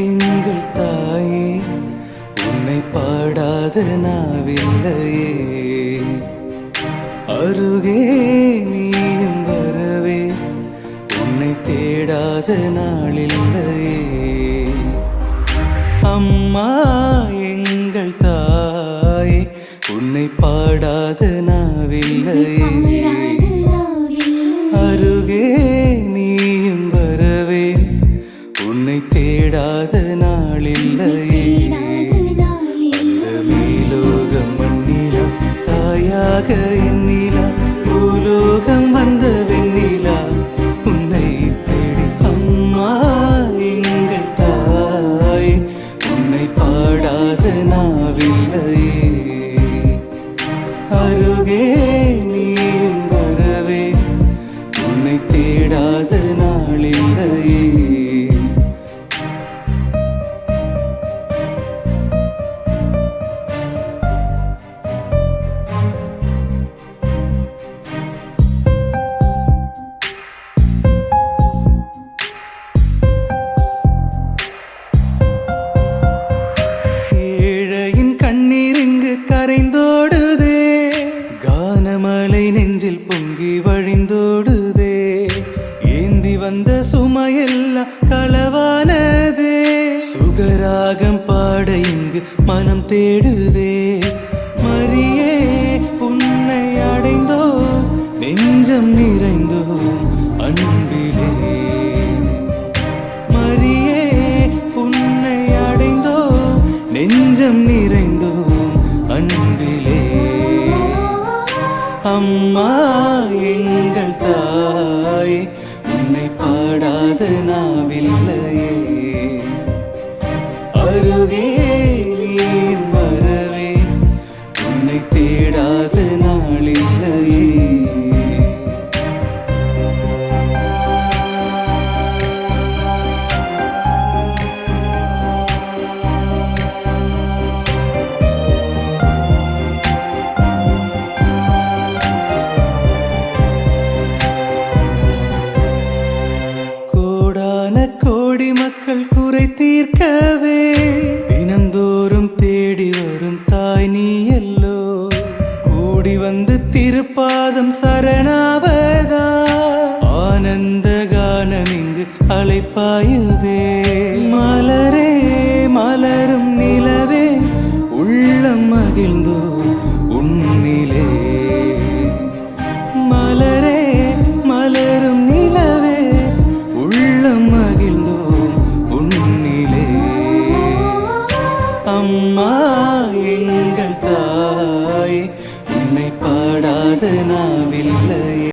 எங்கள் தாயே உன்னை பாடாத நாவில்லையே. அருகே நீயும் வரவே உன்னை தேடாத நாளில்லையே. அம்மா எங்கள் தாயே உன்னை பாடாத நாவில்லையே. அருகே நாளில்லையே மேலோகம் மண்ணிலா தாயாக எண்ணிலா பூலோகம் வந்த வெண்ணிலா. உன்னை தேடி அம்மா எங்கள் தாய். உன்னை பாடாத நாவில்லையே. அருகே நீயும் வரவே உன்னை தேடாத நாளில்லையே. கரைந்தோடுதே. கானமலை நெஞ்சில் பொங்கி வழிந்தோடுதே. ஏந்தி வந்த சுமையெல்லாம் களவானதே. சுகராகம் பாட இங்கு மனம் தேடுதே. மரியே உன்னை அடைந்தோ. நெஞ்சம் நிறைந்தோ அன்பிலே. மரியே உன்னை அடைந்தோ. நெஞ்சம் நிறைந்தோ அம்மா எங்கள் தாய் உன்னை பாடாத நாவில்லையே. அருகே திருப்பாதம் சரணாவதா ஆனந்த கானம் இங்கு அழைப்பாயுதே மலரே மலரும் நிலவே உள்ளம் மகிழ்ந்தோ உன்னிலே. மலரே மலரும் நிலவே உள்ளம் மகிழ்ந்தோ உன்னிலே. அம்மா எங்கள் தாய் നടനാവില്ലേ